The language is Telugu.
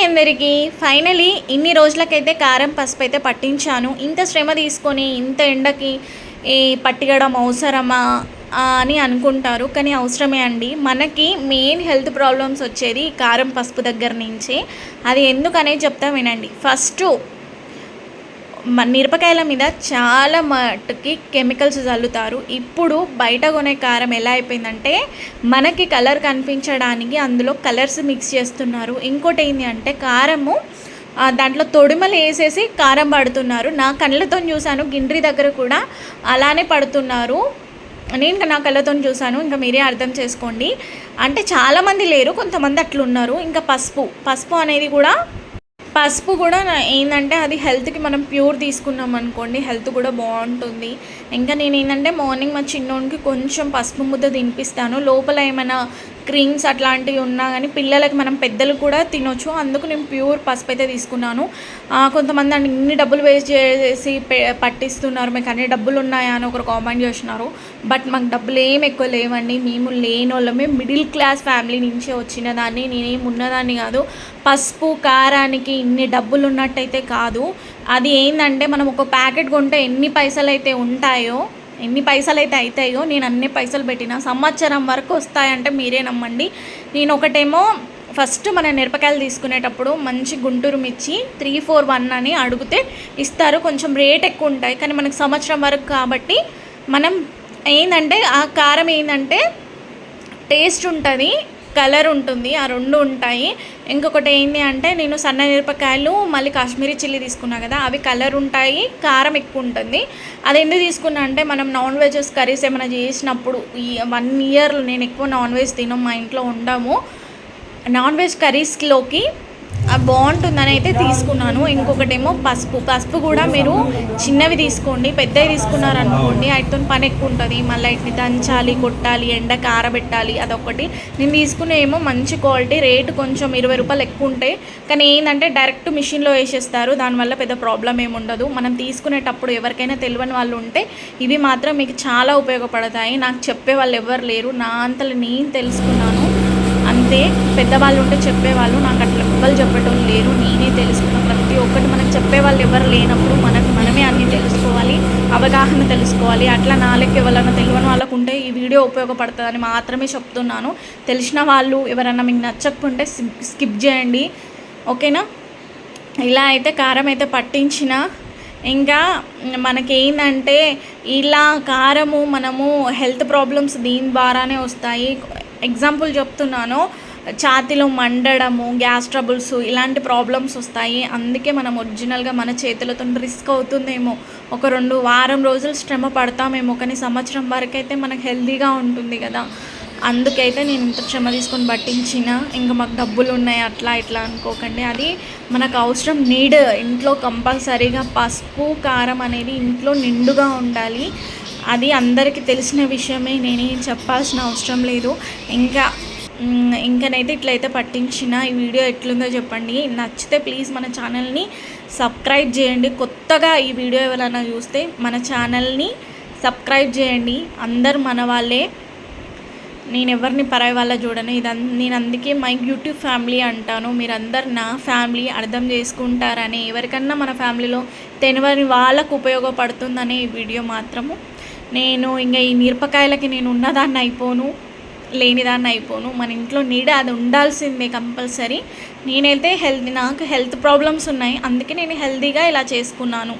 హాయ్ అందరికీ. ఫైనలీ ఇన్ని రోజులకైతే కారం పసుపు అయితే పట్టించాను. ఇంత శ్రమ తీసుకొని ఇంత ఎండకి ఈ పట్టిగడం అవసరమా అని అనుకుంటారు. కానీ అవసరమే అండి. మనకి మెయిన్ హెల్త్ ప్రాబ్లమ్స్ వచ్చేది కారం పసుపు దగ్గర నుంచి. అది ఎందుకనే చెప్తా వినండి. ఫస్ట్ మిరపకాయల మీద చాలా మట్టుకి కెమికల్స్ చల్లుతారు. ఇప్పుడు బయట కొనే కారం ఎలా అయిపోయిందంటే మనకి కలర్ కనిపించడానికి అందులో కలర్స్ మిక్స్ చేస్తున్నారు. ఇంకోటి ఏంటి అంటే కారము దాంట్లో తొడిమలు వేసేసి కారం పడుతున్నారు. నా కళ్ళతో చూశాను గిండ్రి దగ్గర కూడా అలానే పడుతున్నారు. నేను నా కళ్ళతో చూశాను ఇంకా మీరే అర్థం చేసుకోండి. అంటే చాలామంది లేరు కొంతమంది అట్లున్నారు. ఇంకా పసుపు పసుపు అనేది కూడా పసుపు కూడా ఏంటంటే అది హెల్త్కి మనం ప్యూర్ తీసుకున్నాం అనుకోండి హెల్త్ కూడా బాగుంటుంది. ఇంకా నేను ఏంటంటే మార్నింగ్ మా చిన్నోనికి కొంచెం పసుపు ముద్ద తినిపిస్తాను. లోపల ఏమైనా క్రీమ్స్ అట్లాంటివి ఉన్నా కానీ పిల్లలకి మనం పెద్దలు కూడా తినొచ్చు. అందుకు నేను ప్యూర్ పసుపు అయితే తీసుకున్నాను కొంతమంది అంటే ఇన్ని డబ్బులు వేస్ట్ చేసి పె- పట్టిస్తున్నారు. మీకు అన్ని డబ్బులు ఉన్నాయా అని ఒకరు కామెంట్ చేస్తున్నారు. బట్ మాకు డబ్బులు ఏం ఎక్కువ లేవండి. మేము లేని వాళ్ళమే మిడిల్ క్లాస్ ఫ్యామిలీ నుంచే వచ్చిన దాన్ని నేనేం ఉన్నదాన్ని కాదు. పసుపు కారానికి ఇన్ని డబ్బులు ఉన్నట్టయితే కాదు. అది ఏంటంటే మనం ఒక ప్యాకెట్ కొంటే ఎన్ని పైసలు అయితే ఉంటాయో ఎన్ని పైసలు అయితే అవుతాయో నేను అన్ని పైసలు పెట్టిన సంవత్సరం వరకు వస్తాయంటే మీరే నమ్మండి. నేను ఒకటేమో ఫస్ట్ మన మిరపకాయలు తీసుకునేటప్పుడు మంచి గుంటూరు మిర్చి త్రీ ఫోర్ వన్ అని అడిగితే ఇస్తారు. కొంచెం రేట్ ఎక్కువ ఉంటాయి కానీ మనకు సంవత్సరం వరకు కాబట్టి మనం ఏంటంటే ఆ కారం ఏంటంటే టేస్ట్ ఉంటుంది. కలర్ ఉంటుంది ఆ రెండు ఉంటాయి. ఇంకొకటి ఏంటి అంటే నేను సన్న మిరపకాయలు మళ్ళీ కాశ్మీరీ చిల్లీ తీసుకున్నా కదా అవి కలర్ ఉంటాయి కారం ఎక్కువ ఉంటుంది. అది ఎందుకు తీసుకున్నా అంటే మనం నాన్ వెజెస్ కర్రీస్ ఏమైనా చేసినప్పుడు ఈ వన్ ఇయర్ నేను ఎక్కువ నాన్ వెజ్ తినం మా ఇంట్లో ఉండము. నాన్ వెజ్ కర్రీస్లోకి బాగుంటుందని అయితే తీసుకున్నాను. ఇంకొకటేమో పసుపు. పసుపు కూడా మీరు చిన్నవి తీసుకోండి పెద్దవి తీసుకున్నారనుకోండి వాటితో పని ఎక్కువ ఉంటుంది. మళ్ళీ వీటిని దంచాలి కొట్టాలి ఎండ కారబెట్టాలి అదొకటి నేను తీసుకునే ఏమో మంచి క్వాలిటీ రేటు కొంచెం ఇరవై రూపాయలు ఎక్కువ ఉంటాయి. కానీ ఏంటంటే డైరెక్ట్ మిషన్లో వేసేస్తారు. దానివల్ల పెద్ద ప్రాబ్లం ఏముండదు మనం తీసుకునేటప్పుడు ఎవరికైనా తెలియని వాళ్ళు ఉంటే ఇవి మాత్రం మీకు చాలా ఉపయోగపడతాయి. నాకు చెప్పే వాళ్ళు ఎవరు లేరు. నా అంతలో నేను తెలుసుకున్నాను. అంతే పెద్దవాళ్ళు ఉంటే చెప్పేవాళ్ళు నాకు అట్లా ఎవ్వరు చెప్పటం లేరు నేనే తెలుసుకున్న ప్రతి ఒక్కటి మనకు చెప్పేవాళ్ళు ఎవరు లేనప్పుడు మనకు మనమే అన్నీ తెలుసుకోవాలి అవగాహన తెలుసుకోవాలి. అట్లా నాలెక్క ఎవరైనా తెలియని వాళ్ళకు ఉంటే ఈ వీడియో ఉపయోగపడుతుందని మాత్రమే చెప్తున్నాను. తెలిసిన వాళ్ళు ఎవరైనా మీకు నచ్చకుంటే స్కిప్ చేయండి. ఓకేనా? ఇలా అయితే కారం అయితే పట్టించిన. ఇంకా మనకేందంటే ఇలా కారము మనము హెల్త్ ప్రాబ్లమ్స్ దీని ద్వారానే వస్తాయి. ఎగ్జాంపుల్ చెప్తున్నాను. ఛాతీలో మండడము గ్యాస్ ట్రబుల్స్ ఇలాంటి ప్రాబ్లమ్స్ వస్తాయి. అందుకే మనం ఒరిజినల్గా మన చేతులతో రిస్క్ అవుతుందేమో. ఒక రెండు వారం రోజులు శ్రమ పడతామేమో. కానీ సంవత్సరం వరకు అయితే మనకు హెల్దీగా ఉంటుంది కదా. అందుకైతే నేను ఇంత శ్రమ తీసుకొని పట్టించిన. ఇంకా మాకు డబ్బులు ఉన్నాయి అట్లా ఇట్లా అనుకోకండి. అది మనకు అవసరం. నీడ్ ఇంట్లో కంపల్సరీగా పసుపు కారం అనేది ఇంట్లో నిండుగా ఉండాలి. అది అందరికీ తెలిసిన విషయమే నేనేం చెప్పాల్సిన అవసరం లేదు. ఇంకా ఇంకనైతే ఇట్లయితే పట్టించిన ఈ వీడియో ఎట్లుందో చెప్పండి. నచ్చితే ప్లీజ్ మన ఛానల్ని సబ్స్క్రైబ్ చేయండి. కొత్తగా ఈ వీడియో ఎవరైనా చూస్తే మన ఛానల్ని సబ్స్క్రైబ్ చేయండి. అందరు మన వాళ్ళే. నేను ఎవరిని పరాయి వాళ్ళ చూడను. ఇది నేను అందుకే మై యూట్యూబ్ ఫ్యామిలీ అంటాను. మీరందరు నా ఫ్యామిలీ అర్థం చేసుకుంటారని. ఎవరికన్నా మన ఫ్యామిలీలో తెలియని వాళ్ళకు ఉపయోగపడుతుందనే ఈ వీడియో మాత్రము. నేను ఇంకా ఈ మిరపకాయలకి నేను ఉన్నదాన్ని అయిపోను లేనిదాన్ని అయిపోను. మన ఇంట్లో నీడ అది ఉండాల్సిందే కంపల్సరీ. నేనైతే హెల్త్ నాకు హెల్త్ ప్రాబ్లమ్స్ ఉన్నాయి. అందుకే నేను హెల్తీగా ఇలా చేసుకున్నాను.